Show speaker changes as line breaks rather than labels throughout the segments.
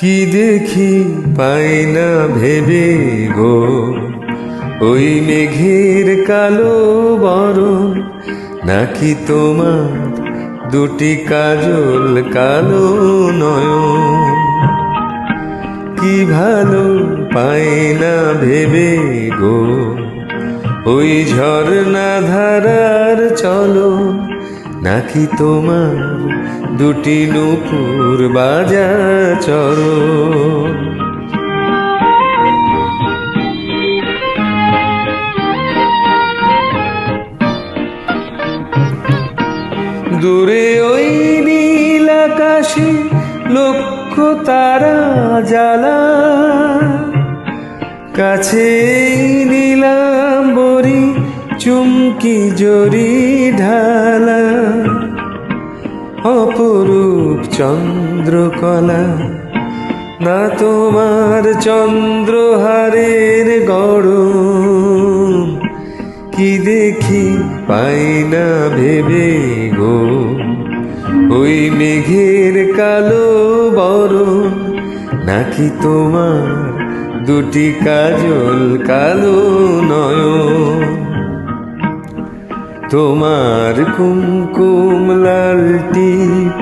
কি দেখি পাই না ভেবে গো? ওই মেঘের কালো বরণ নাকি তোমার দুটি কাজল কালো নয়ন? কি ভালো পাই না ভেবে গো? ওই ঝর্ণা ধারার চলো নাকি তোমার দুটি নুপুর বাজা চরো দূরে ওই নীল আকাশে লক্ষ তারা জ্বালা। কাছে নিলাম বরি চুমকি জরি ঢালা। অপরূপ চন্দ্রকলা। না তোমার চন্দ্রহারের গড়ন কি দেখি পাই না ভেবে গো। ওই মেঘের কালো বরণ। নাকি তোমার দুটি কাজল কালো নয়ন? তোমার কুমকুম লাল টিপ,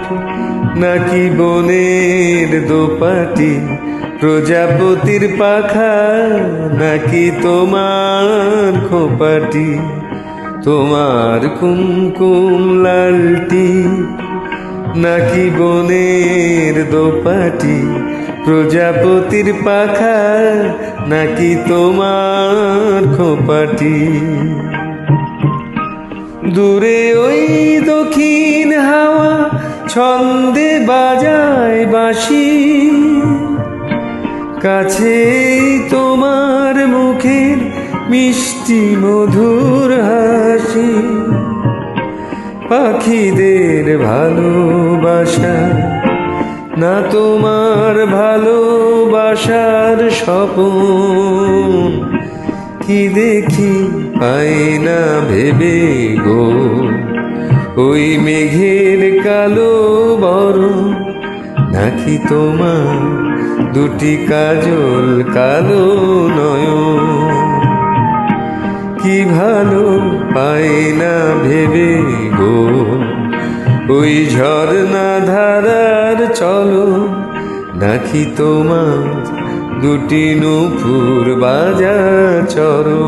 নাকি বনের দোপাটি? প্রজাপতির পাখা, নাকি তোমার খোপাটি? তোমার কুমকুম লাল টিপ, নাকি বনের দোপাটি? প্রজাপতির পাখা, নাকি তোমার খোপাটি? দূরে ওই দক্ষিণ হাওয়া ছন্দে বাজায় বাঁশি। কাছে তোমার মুখের মিষ্টি মধুর হাসি। পাখিদের ভালোবাসা, না তোমার ভালোবাসার স্বপন। কি দেখি? পাই না ভেবে গো। ওই মেঘের কালো বড় নাকি তোমার দুটি কাজল কালো নয় কি ভালো পাই না ভেবে গো। ওই ঝর্ণা ধারার চলো, নাকি তোমার দুটি নূপুর বাজা চরো